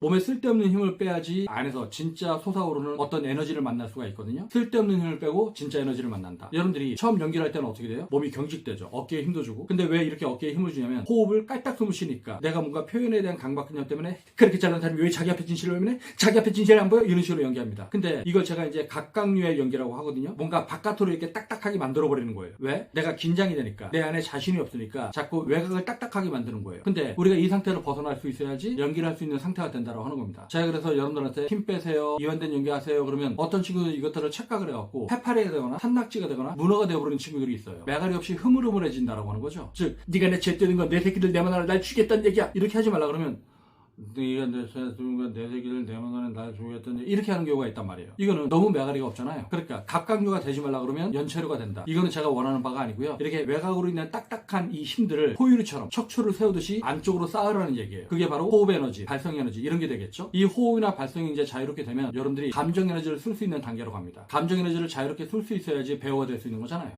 몸에 쓸데없는 힘을 빼야지 안에서 진짜 솟아오르는 어떤 에너지를 만날 수가 있거든요. 쓸데없는 힘을 빼고 진짜 에너지를 만난다. 여러분들이 처음 연기를 할 때는 어떻게 돼요? 몸이 경직되죠. 어깨에 힘도 주고. 근데 왜 이렇게 어깨에 힘을 주냐면 호흡을 깔딱 숨을 쉬니까 내가 뭔가 표현에 대한 강박관념 때문에 그렇게 잘난 사람이 왜 자기 앞에 진실을 보면 자기 앞에 진실이 안 보여? 이런 식으로 연기합니다. 근데 이걸 제가 이제 각각류의 연기라고 하거든요. 뭔가 바깥으로 이렇게 딱딱하게 만들어 버리는 거예요. 왜? 내가 긴장이 되니까 내 안에 자신이 없으니까 자꾸 외곽을 딱딱하게 만드는 거예요. 근데 우리가 이 상태를 벗어날 수 있어야지 연기를 할 수 있는 상태가 된다 고 하는 겁니다. 제가 그래서 여러분들한테 힘 빼세요, 이완된 연기하세요. 그러면 어떤 친구들 이것들을 착각을 해갖고 해파리가 되거나 산낙지가 되거나 문어가 되어버리는 친구들이 있어요. 매가리 없이 흐물흐물해진다라고 하는 거죠. 즉, 네가 내 죄 뜨는 건 내 새끼들 내만하라 날 죽겠다는 얘기야. 이렇게 하지 말라 그러면 네가 내 새끼들 내 새끼들 내만하라 날 죽겠다는 얘기 이렇게 하는 경우가 있단 말이에요. 이거는 너무 매가리가 없잖아요. 그러니까 갑각류가 되지 말라 그러면 연체류가 된다. 이거는 제가 원하는 바가 아니고요. 이렇게 외곽으로 있는 딱딱한 이 힘들을 호유리처럼 척추를 세우듯이 안쪽으로 쌓으라는 얘기예요. 그게 바로 호흡 에너지, 발성 에너지 이런 게 되겠죠. 이 호흡이나 발성이 이제 자유롭게 되면 여러분들이 감정 에너지를 쓸 수 있는 단계로 갑니다. 감정 에너지를 자유롭게 쓸 수 있어야지 배우가 될 수 있는 거잖아요.